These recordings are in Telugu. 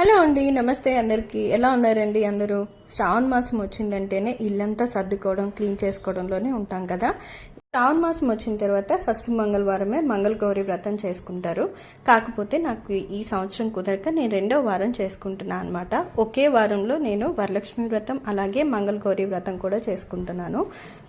హలో అండి నమస్తే అందరికీ. ఎలా ఉన్నారండి అందరూ? శ్రావణ మాసం వచ్చిందంటేనే ఇల్లంతా సర్దుకోవడం క్లీన్ చేసుకోవడంలోనే ఉంటాం కదా. శ్రావణ మాసం వచ్చిన తర్వాత ఫస్ట్ మంగళవారమే మంగళగౌరి వ్రతం చేసుకుంటారు. కాకపోతే నాకు ఈ సంవత్సరం కుదరక నేను రెండో వారం చేసుకుంటున్నాను అనమాట ఒకే వారంలో నేను వరలక్ష్మి వ్రతం అలాగే మంగళగౌరి వ్రతం కూడా చేసుకుంటున్నాను.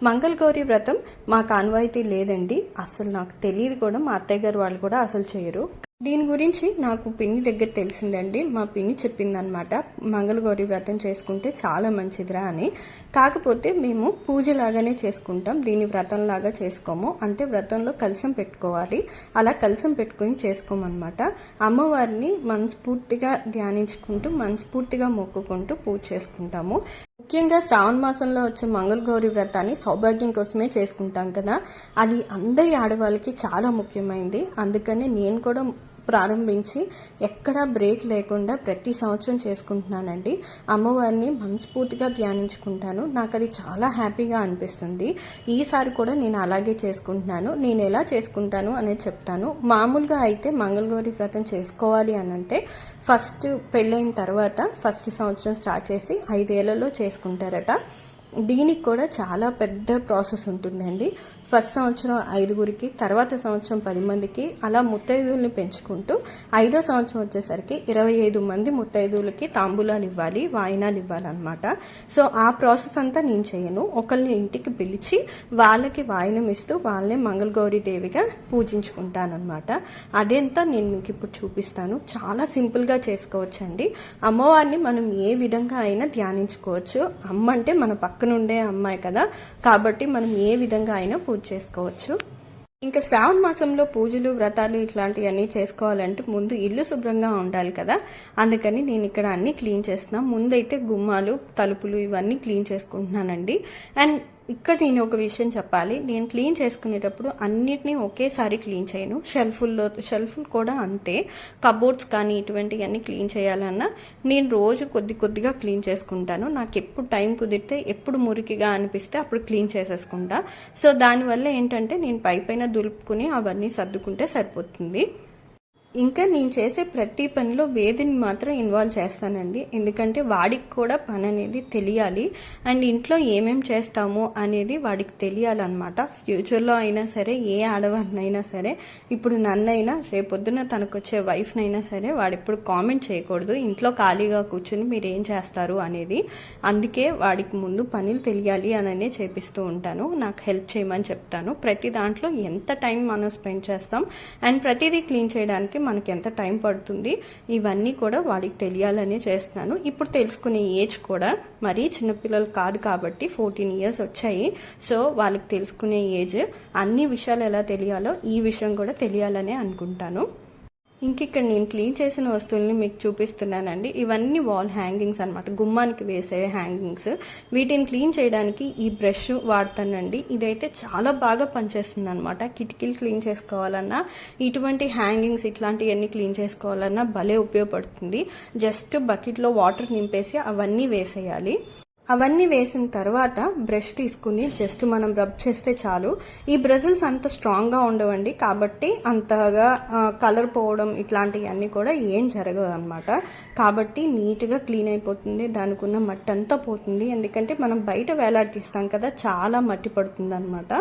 మంగళగౌరి వ్రతం మా కాన్వాయితీ లేదండి. అసలు నాకు తెలియదు కూడా మా అత్తయ్య గారు వాళ్ళు కూడా అసలు చేయరు. దీని గురించి నాకు పిన్ని దగ్గర తెలిసిందండి. మా పిన్ని చెప్పిందనమాట మంగళగౌరి వ్రతం చేసుకుంటే చాలా మంచిదిరా అని. కాకపోతే మేము పూజలాగానే చేసుకుంటాం. దీన్ని వ్రతంలాగా చేసుకోము. అంటే వ్రతంలో కలసం పెట్టుకోవాలి. అలా కలసం పెట్టుకుని చేసుకోమన్నమాట. అమ్మవారిని మనస్ఫూర్తిగా ధ్యానించుకుంటూ మనస్ఫూర్తిగా మొక్కుకుంటూ పూజ చేసుకుంటాము. ముఖ్యంగా శ్రావణ మాసంలో వచ్చే మంగళగౌరి వ్రతాన్ని సౌభాగ్యం కోసమే చేసుకుంటాం కదా. అది అందరి ఆడవాళ్ళకి చాలా ముఖ్యమైనది అందుకనే నేను కూడా ప్రారంభించి ఎక్కడా బ్రేక్ లేకుండా ప్రతి సంవత్సరం చేసుకుంటున్నానండి. అమ్మవారిని మనస్ఫూర్తిగా ధ్యానించుకుంటాను. నాకు అది చాలా హ్యాపీగా అనిపిస్తుంది. ఈసారి కూడా నేను అలాగే చేసుకుంటున్నాను. నేను ఎలా చేసుకుంటాను అనేది చెప్తాను. మామూలుగా అయితే మంగళగౌరి వ్రతం చేసుకోవాలి అని అంటే ఫస్ట్ పెళ్ళైన తర్వాత ఫస్ట్ సంవత్సరం స్టార్ట్ చేసి ఐదేళ్ళలో చేసుకుంటారట. దీనికి కూడా చాలా పెద్ద ప్రాసెస్ ఉంటుందండి. ఫస్ట్ సంవత్సరం ఐదుగురికి తర్వాత సంవత్సరం పది మందికి అలా ముత్తైదువుల్ని పెంచుకుంటూ ఐదో సంవత్సరం వచ్చేసరికి ఇరవై ఐదు మంది ముత్తైదువులకి తాంబూలాలు ఇవ్వాలి వాయినాలు ఇవ్వాలన్నమాట. సో ఆ ప్రాసెస్ అంతా నేను చేయను. ఒకరిని ఇంటికి పిలిచి వాళ్ళకి వాయినం ఇస్తూ వాళ్ళని మంగళగౌరి దేవిగా పూజించుకుంటానమాట అదంతా నేను మీకు ఇప్పుడు చూపిస్తాను. చాలా సింపుల్గా చేసుకోవచ్చండి. అమ్మవారిని మనం ఏ విధంగా అయినా ధ్యానించుకోవచ్చు. అమ్మ అంటే మన పక్కనుండే అమ్మాయి కదా. కాబట్టి మనం ఏ విధంగా అయినా పూజ చేసుకోవచ్చు. ఇంకా శ్రావణ మాసంలో పూజలు వ్రతాలు ఇట్లాంటివన్నీ చేసుకోవాలంటే ముందు ఇల్లు శుభ్రంగా ఉండాలి కదా. అందుకని నేను ఇక్కడ అన్ని క్లీన్ చేస్తున్నా. ముందైతే గుమ్మాలు తలుపులు ఇవన్నీ క్లీన్ చేసుకుంటున్నానండి. అండ్ ఇక్కడ నేను ఒక విషయం చెప్పాలి. నేను క్లీన్ చేసుకునేటప్పుడు అన్నిటినీ ఒకేసారి క్లీన్ చేయను. షెల్ఫుల్లో షెల్ఫ్ కూడా అంతే. కబోర్డ్స్ కానీ ఇటువంటివన్నీ క్లీన్ చేయాలన్నా నేను రోజు కొద్ది కొద్దిగా క్లీన్ చేసుకుంటాను. నాకు ఎప్పుడు టైం కుదిరితే ఎప్పుడు మురికిగా అనిపిస్తే అప్పుడు క్లీన్ చేసేసుకుంటా. సో దానివల్ల ఏంటంటే నేను పై పైన దులుపుకుని అవన్నీ సర్దుకుంటే సరిపోతుంది. ఇంకా నేను చేసే ప్రతి పనిలో వేదిని మాత్రం ఇన్వాల్వ్ చేస్తానండి. ఎందుకంటే వాడికి కూడా పని అనేది తెలియాలి. అండ్ ఇంట్లో ఏమేం చేస్తాము అనేది వాడికి తెలియాలన్నమాట. ఫ్యూచర్లో అయినా సరే ఏ ఆడవాళ్ళనైనా సరే ఇప్పుడు నన్నైనా రేపొద్దున తనకు వచ్చే వైఫ్నైనా సరే వాడు ఎప్పుడు కామెంట్ చేయకూడదు. ఇంట్లో ఖాళీగా కూర్చుని మీరు ఏం చేస్తారు అనేది. అందుకే వాడికి ముందు పనులు తెలియాలి అననే చేపిస్తూ ఉంటాను. నాకు హెల్ప్ చేయమని చెప్తాను. ప్రతి దాంట్లో ఎంత టైం మనం స్పెండ్ చేస్తాం. అండ్ ప్రతిదీ క్లీన్ చేయడానికి మనకి ఎంత టైం పడుతుంది ఇవన్నీ కూడా వాళ్ళకి తెలియాలని చేస్తున్నాను. ఇప్పుడు తెలుసుకునే ఏజ్ కూడా మరీ చిన్నపిల్లలు కాదు కాబట్టి ఫోర్టీన్ ఇయర్స్ వచ్చాయి. సో వాళ్ళకి తెలుసుకునే ఏజ్ అన్ని విషయాలు ఎలా తెలియాలో ఈ విషయం కూడా తెలియాలనే అనుకుంటాను. ఇంక ఇక్కడ నేను క్లీన్ చేసిన వస్తువుల్ని మీకు చూపిస్తున్నానండి. ఇవన్నీ వాల్ హ్యాంగింగ్స్ అనమాట గుమ్మానికి వేసే హ్యాంగింగ్స్ వీటిని క్లీన్ చేయడానికి ఈ బ్రష్ వాడతానండి. ఇదైతే చాలా బాగా పనిచేస్తుంది అనమాట కిటికీలు క్లీన్ చేసుకోవాలన్నా ఇటువంటి హ్యాంగింగ్స్ ఇట్లాంటివన్నీ క్లీన్ చేసుకోవాలన్నా భలే ఉపయోగపడుతుంది. జస్ట్ బకెట్లో వాటర్ నింపేసి అవన్నీ వేసేయాలి. అవన్నీ వేసిన తర్వాత బ్రష్ తీసుకుని జస్ట్ మనం రబ్ చేస్తే చాలు. ఈ బ్రజిల్స్ అంత స్ట్రాంగ్గా ఉండవండి. కాబట్టి అంతగా కలర్ పోవడం ఇట్లాంటివన్నీ కూడా ఏం జరగదు అనమాట కాబట్టి నీట్గా క్లీన్ అయిపోతుంది. దానికి ఉన్న మట్టి అంతా పోతుంది. ఎందుకంటే మనం బయట వేలాడతీస్తాం కదా చాలా మట్టి పడుతుంది అనమాట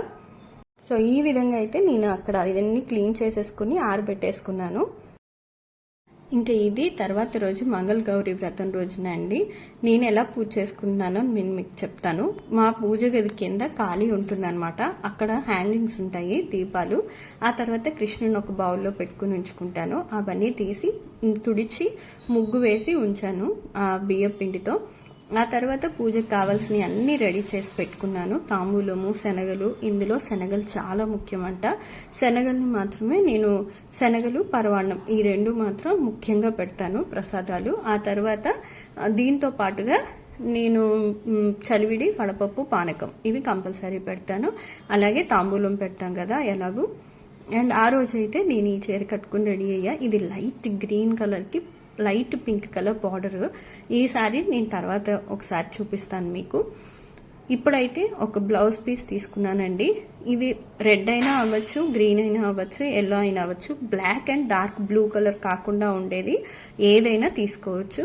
సో ఈ విధంగా అయితే నేను అక్కడ ఇవన్నీ క్లీన్ చేసేసుకుని ఆరబెట్టేసుకున్నాను. ఇంకా ఇది తర్వాత రోజు మంగళ గౌరి వ్రతం రోజున అండి. నేను ఎలా పూజ చేసుకుంటున్నానో నేను మీకు చెప్తాను. మా పూజ గది కింద ఖాళీ ఉంటుందన్నమాట. అక్కడ హ్యాంగింగ్స్ ఉంటాయి దీపాలు. ఆ తర్వాత కృష్ణుని ఒక బౌల్లో పెట్టుకుని ఉంచుకుంటాను. అవన్నీ తీసి తుడిచి ముగ్గు వేసి ఉంచాను ఆ బియ్య పిండితో ఆ తర్వాత పూజకు కావాల్సినవి అన్నీ రెడీ చేసి పెట్టుకున్నాను. తాంబూలము శనగలు ఇందులో శనగలు చాలా ముఖ్యమంట. శనగల్ని మాత్రమే నేను శనగలు పరవాణం ఈ రెండు మాత్రం ముఖ్యంగా పెడతాను ప్రసాదాలు. ఆ తర్వాత దీంతో పాటుగా నేను చలివిడి వడపప్పు పానకం ఇవి కంపల్సరీ పెడతాను. అలాగే తాంబూలం పెడతాం కదా ఎలాగూ. అండ్ ఆ రోజు అయితే నేను ఈ చీర కట్టుకుని రెడీ అయ్యా. ఇది లైట్ గ్రీన్ కలర్కి లైట్ పింక్ కలర్ బార్డర్. ఈ సారీ నేను తర్వాత ఒకసారి చూపిస్తాను మీకు. ఇప్పుడైతే ఒక బ్లౌజ్ పీస్ తీసుకున్నానండి. ఇది రెడ్ అయినా అవ్వచ్చు గ్రీన్ అయినా అవ్వచ్చు ఎల్లో అయినా అవ్వచ్చు black and dark blue colour కాకుండా ఉండేది. ఏదైనా తీసుకోవచ్చు.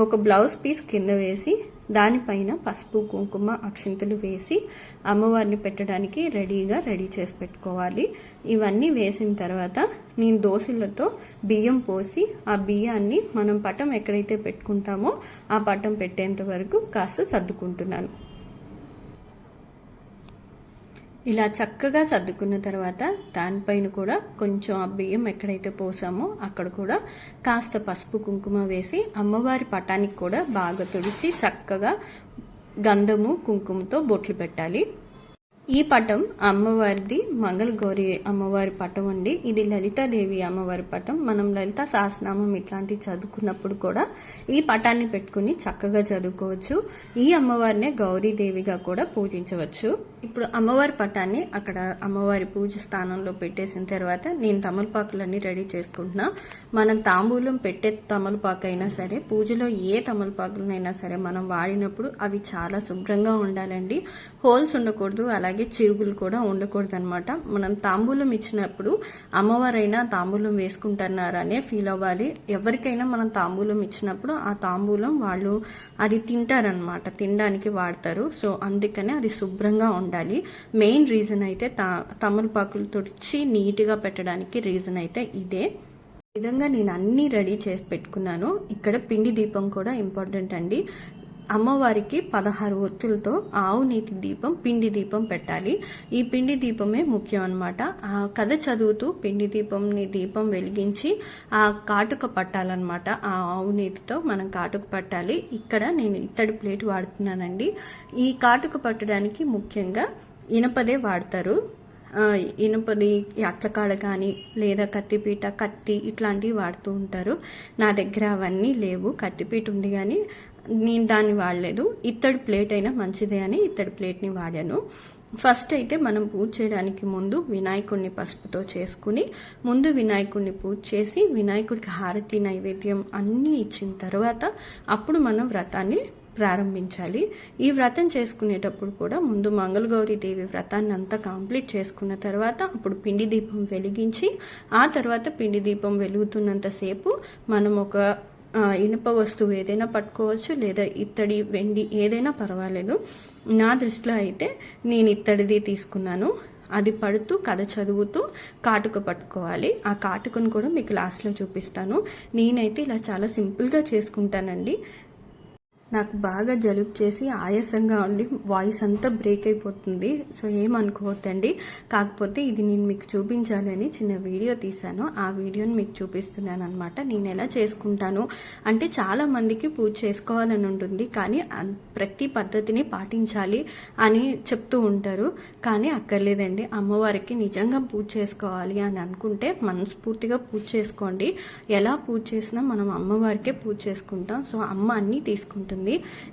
ఒక బ్లౌజ్ పీస్ కింద వేసి దానిపైన పసుపు కుంకుమ అక్షింతలు వేసి అమ్మవారిని పెట్టడానికి రెడీగా రెడీ చేసి పెట్టుకోవాలి. ఇవన్నీ వేసిన తర్వాత నేను దోశలతో బియ్యం పోసి ఆ బియ్యాన్ని మనం పటం ఎక్కడైతే పెట్టుకుంటామో ఆ పటం పెట్టేంత వరకు కాస్త సర్దుకుంటున్నాను. ఇలా చక్కగా సర్దుకున్న తర్వాత దానిపైన కూడా కొంచెం ఆ బియ్యం ఎక్కడైతే పోసామో అక్కడ కూడా కాస్త పసుపు కుంకుమ వేసి అమ్మవారి పటానికి కూడా బాగా తుడిచి చక్కగా గంధము కుంకుమతో బొట్లు పెట్టాలి. ఈ పటం అమ్మవారిది మంగళగౌరి అమ్మవారి పటం అండి. ఇది లలితాదేవి అమ్మవారి పటం. మనం లలిత సహస్రనామం ఇట్లాంటివి చదువుకున్నప్పుడు కూడా ఈ పటాన్ని పెట్టుకుని చక్కగా చదువుకోవచ్చు. ఈ అమ్మవారినే గౌరీదేవిగా కూడా పూజించవచ్చు. ఇప్పుడు అమ్మవారి పటాన్ని అక్కడ అమ్మవారి పూజ స్థానంలో పెట్టేసిన తర్వాత నేను తమలపాకులన్నీ రెడీ చేసుకుంటున్నా. మనం తాంబూలం పెట్టే తమలపాకు అయినా సరే పూజలో ఏ తమలపాకులనైనా సరే మనం వాడినప్పుడు అవి చాలా శుభ్రంగా ఉండాలండి. హోల్స్ ఉండకూడదు అలాగే అలాగే చిరుగులు కూడా ఉండకూడదు అనమాట మనం తాంబూలం ఇచ్చినప్పుడు అమ్మవారైనా తాంబూలం వేసుకుంటున్నారనే ఫీల్ అవ్వాలి. ఎవరికైనా మనం తాంబూలం ఇచ్చినప్పుడు ఆ తాంబూలం వాళ్ళు అది తింటారనమాట తినడానికి వాడతారు. సో అందుకనే అది శుభ్రంగా ఉండాలి. మెయిన్ రీజన్ అయితే తా తమలపాకులు తుడిచి నీట్గా పెట్టడానికి రీజన్ అయితే ఇదే. విధంగా నేను అన్నీ రెడీ చేసి పెట్టుకున్నాను. ఇక్కడ పిండి దీపం కూడా ఇంపార్టెంట్ అండి. అమ్మవారికి పదహారు ఒత్తులతో ఆవు నీతి దీపం పిండి దీపం పెట్టాలి. ఈ పిండి దీపమే ముఖ్యం అనమాట ఆ కథ చదువుతూ పిండి దీపంని దీపం వెలిగించి ఆ కాటుక పట్టాలన్నమాట. ఆ ఆవు నీతితో మనం కాటుక పట్టాలి. ఇక్కడ నేను ఇత్తడి ప్లేట్ వాడుతున్నానండి. ఈ కాటుక పట్టడానికి ముఖ్యంగా ఇనపదే వాడతారు. ఇనుపది అట్లకాడ కానీ లేదా కత్తిపీట కత్తి ఇట్లాంటివి వాడుతూ ఉంటారు. నా దగ్గర అవన్నీ లేవు. కత్తిపీట ఉంది కానీ నేను దాన్ని వాడలేదు. ఇత్తడి ప్లేట్ అయినా మంచిదే అని ఇత్తడి ప్లేట్ని వాడాను. ఫస్ట్ అయితే మనం పూజ చేయడానికి ముందు వినాయకుడిని పసుపుతో చేసుకుని ముందు వినాయకుడిని పూజ చేసి వినాయకుడికి హారతి నైవేద్యం అన్నీ ఇచ్చిన తర్వాత అప్పుడు మనం వ్రతాన్ని ప్రారంభించాలి. ఈ వ్రతం చేసుకునేటప్పుడు కూడా ముందు మంగళగౌరి దేవి వ్రతాన్ని అంతా కంప్లీట్ చేసుకున్న తర్వాత అప్పుడు పిండి దీపం వెలిగించి ఆ తర్వాత పిండి దీపం వెలుగుతున్నంతసేపు మనం ఒక ఇనుప వస్తువు ఏదైనా పట్టుకోవచ్చు లేదా ఇత్తడి వెండి ఏదైనా పర్వాలేదు. నా దృష్టిలో అయితే నేను ఇత్తడిది తీసుకున్నాను. అది పడుతూ కథ చదువుతూ కాటుక పట్టుకోవాలి. ఆ కాటుకను కూడా మీకు లాస్ట్లో చూపిస్తాను. నేనైతే ఇలా చాలా సింపుల్గా చేసుకుంటానండి. నాకు బాగా జలుబు చేసి ఆయాసంగా ఉండి వాయిస్ అంతా బ్రేక్ అయిపోతుంది. సో ఏమనుకోవద్దండి. కాకపోతే ఇది నేను మీకు చూపించాలని చిన్న వీడియో తీశాను. ఆ వీడియోని మీకు చూపిస్తున్నాను అనమాట నేను ఎలా చేసుకుంటాను అంటే చాలా మందికి పూజ చేసుకోవాలని ఉంటుంది. కానీ ప్రతి పద్ధతిని పాటించాలి అని చెప్తూ ఉంటారు. కానీ అక్కర్లేదండి. అమ్మవారికి నిజంగా పూజ చేసుకోవాలి అని అనుకుంటే మనస్ఫూర్తిగా పూజ చేసుకోండి. ఎలా పూజ చేసినా మనం అమ్మవారికే పూజ చేసుకుంటాం. సో అమ్మ అన్నీ తీసుకుంటుంది.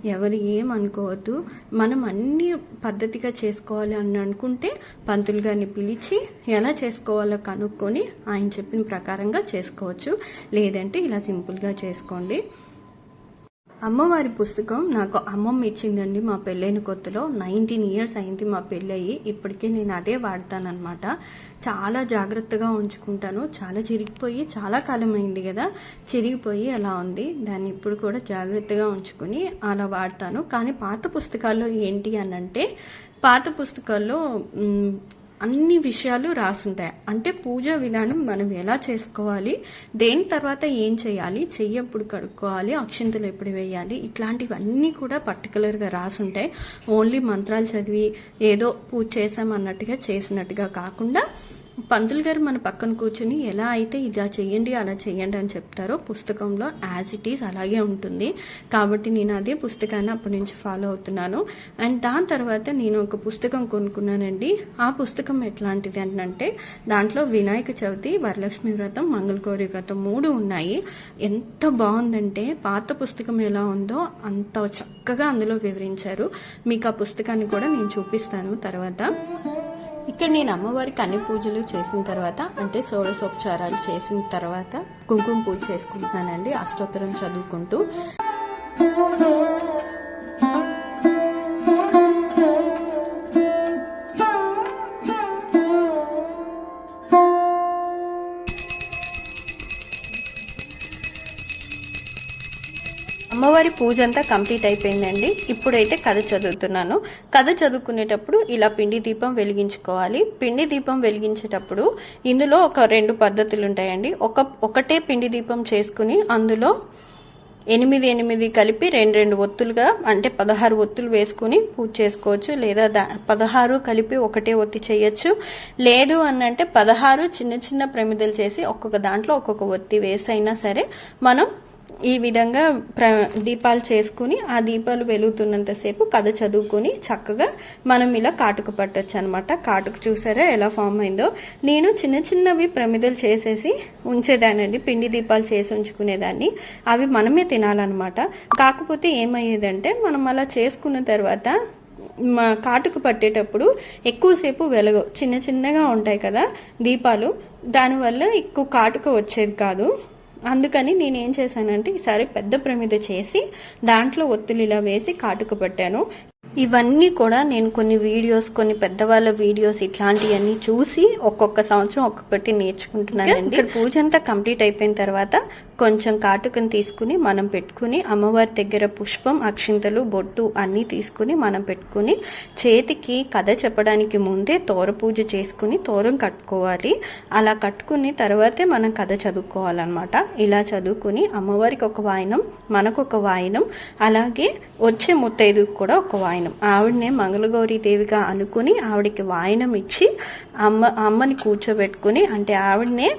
ఎవరు ఏమనుకోవద్దు మనం అన్ని పద్ధతిగా చేసుకోవాలి అని అనుకుంటే పంతులు గారిని పిలిచి ఎలా చేసుకోవాలో కనుక్కొని ఆయన చెప్పిన ప్రకారంగా చేసుకోవచ్చు. లేదంటే ఇలా సింపుల్గా చేసుకోండి. అమ్మవారి పుస్తకం నాకు అమ్మమ్మ ఇచ్చిందండి మా పెళ్ళైన కొత్తలో. నైన్టీన్ ఇయర్స్ అయింది మా పెళ్ళయి. ఇప్పటికీ నేను అదే వాడతానమాట చాలా జాగ్రత్తగా ఉంచుకుంటాను. చాలా చిరిగిపోయి చాలా కాలం అయింది కదా. చిరిగిపోయి అలా ఉంది. దాన్ని ఇప్పుడు కూడా జాగ్రత్తగా ఉంచుకుని అలా వాడతాను. కానీ పాత పుస్తకాల్లో ఏంటి అని అంటే పాత పుస్తకాల్లో అన్ని విషయాలు రాసుంటాయి. అంటే పూజా విధానం మనం ఎలా చేసుకోవాలి దేని తర్వాత ఏం చేయాలి చెయ్యి ఎప్పుడు కడుక్కోవాలి అక్షింతలు ఎప్పుడు వేయాలి ఇట్లాంటివన్నీ కూడా పర్టికులర్గా రాసుంటాయి. ఓన్లీ మంత్రాలు చదివి ఏదో పూజ చేసాం అన్నట్టుగా చేసినట్టుగా కాకుండా పంతులు గారు మన పక్కన కూర్చుని ఎలా అయితే ఇలా చేయండి అలా చేయండి అని చెప్తారో పుస్తకంలో యాజ్ ఇట్ ఈస్ అలాగే ఉంటుంది. కాబట్టి నేను అదే పుస్తకాన్ని అప్పటి నుంచి ఫాలో అవుతున్నాను. అండ్ దాని తర్వాత నేను ఒక పుస్తకం కొనుక్కున్నానండి. ఆ పుస్తకం ఎట్లాంటిది అంటే దాంట్లో వినాయక చవితి వరలక్ష్మి వ్రతం మంగళగౌరి వ్రతం మూడు ఉన్నాయి. ఎంత బాగుందంటే పాత పుస్తకం ఎలా ఉందో అంత చక్కగా అందులో వివరించారు. మీకు ఆ పుస్తకాన్ని కూడా నేను చూపిస్తాను తర్వాత. ఇక్కడ నేను అమ్మవారికి అన్ని పూజలు చేసిన తర్వాత అంటే షోడశోపచారాలు చేసిన తర్వాత కుంకుమ పూజ చేసుకుంటున్నానండి అష్టోత్తరం చదువుకుంటూ. అమ్మవారి పూజ అంతా కంప్లీట్ అయిపోయిందండి. ఇప్పుడైతే కథ చదువుతున్నాను. కథ చదువుకునేటప్పుడు ఇలా పిండి దీపం వెలిగించుకోవాలి. పిండి దీపం వెలిగించేటప్పుడు ఇందులో ఒక రెండు పద్ధతులు ఉంటాయండి. ఒక ఒకటే పిండి దీపం చేసుకుని అందులో ఎనిమిది ఎనిమిది కలిపి రెండు రెండు ఒత్తులుగా అంటే పదహారు ఒత్తులు వేసుకుని పూజ చేసుకోవచ్చు. లేదా దా పదహారు కలిపి ఒకటే ఒత్తి చేయొచ్చు. లేదు అనంటే పదహారు చిన్న చిన్న ప్రమిదలు చేసి ఒక్కొక్క దాంట్లో ఒక్కొక్క ఒత్తి వేసైనా సరే మనం ఈ విధంగా ప్ర దీపాలు చేసుకుని ఆ దీపాలు వెలుగుతున్నంతసేపు కథ చదువుకొని చక్కగా మనం ఇలా కాటుకు పట్టొచ్చు అనమాట కాటుకు చూసారా ఎలా ఫామ్ అయిందో? నేను చిన్న చిన్నవి ప్రమిదలు చేసేసి ఉంచేదానండి పిండి దీపాలు చేసి ఉంచుకునేదాన్ని. అవి మనమే తినాలన్నమాట. కాకపోతే ఏమయ్యేదంటే మనం అలా చేసుకున్న తర్వాత మా కాటుకు పట్టేటప్పుడు ఎక్కువసేపు వెలగవు. చిన్న చిన్నగా ఉంటాయి కదా దీపాలు. దానివల్ల ఎక్కువ కాటుక వచ్చేది కాదు. అందుకని నేను ఏం చేశానంటే ఈసారి పెద్ద ప్రమిద చేసి దాంట్లో ఒత్తులు ఇలా వేసి కాటుకు పట్టాను. ఇవన్నీ కూడా నేను కొన్ని వీడియోస్ కొన్ని పెద్దవాళ్ళ వీడియోస్ ఇట్లాంటివన్నీ చూసి ఒక్కొక్క సంవత్సరం ఒక్కొక్కటి నేర్చుకుంటున్నానండి. ఇక్కడ పూజ అంతా కంప్లీట్ అయిపోయిన తర్వాత కొంచెం కాటుకని తీసుకుని మనం పెట్టుకుని అమ్మవారి దగ్గర పుష్పం అక్షింతలు బొట్టు అన్నీ తీసుకుని మనం పెట్టుకుని చేతికి కథ చెప్పడానికి ముందే తోర పూజ చేసుకుని తోరం కట్టుకోవాలి. అలా కట్టుకుని తర్వాతే మనం కథ చదువుకోవాలన్నమాట. ఇలా చదువుకుని అమ్మవారికి ఒక వాయనం మనకు ఒక వాయనం అలాగే వచ్చే ముత్తైదుకు కూడా ఒక వాయనం. ఆవిడనే మంగళగౌరి దేవిగా అనుకుని ఆవిడకి వాయనం ఇచ్చి అమ్మ అమ్మని కూర్చోబెట్టుకుని అంటే ఆవిడనే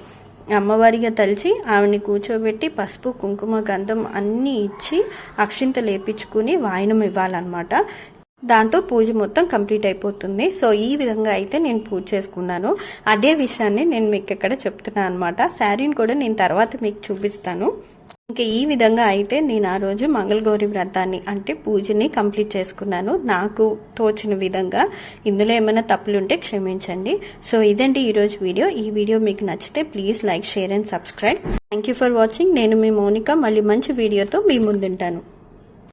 అమ్మవారిగా తలిచి ఆవిడని కూర్చోబెట్టి పసుపు కుంకుమ గంధం అన్నీ ఇచ్చి అక్షింత లేపించుకుని వాయనం ఇవ్వాలన్నమాట. దాంతో పూజ మొత్తం కంప్లీట్ అయిపోతుంది. సో ఈ విధంగా అయితే నేను పూజ చేసుకున్నాను. అదే విషయాన్ని నేను మీకు ఇక్కడ చెప్తున్నాను అనమాట శారీని కూడా నేను తర్వాత మీకు చూపిస్తాను. ఇంకా ఈ విధంగా అయితే నేను ఆ రోజు మంగళగౌరి వ్రతాన్ని అంటే పూజని కంప్లీట్ చేసుకున్నాను. నాకు తోచిన విధంగా ఇందులో ఏమైనా తప్పులుంటే క్షమించండి. సో ఇదండి ఈరోజు వీడియో. ఈ వీడియో మీకు నచ్చితే please like share and subscribe. Thank you for watching నేను మీ మౌనిక. మళ్ళీ మంచి వీడియోతో మీ ముందుంటాను.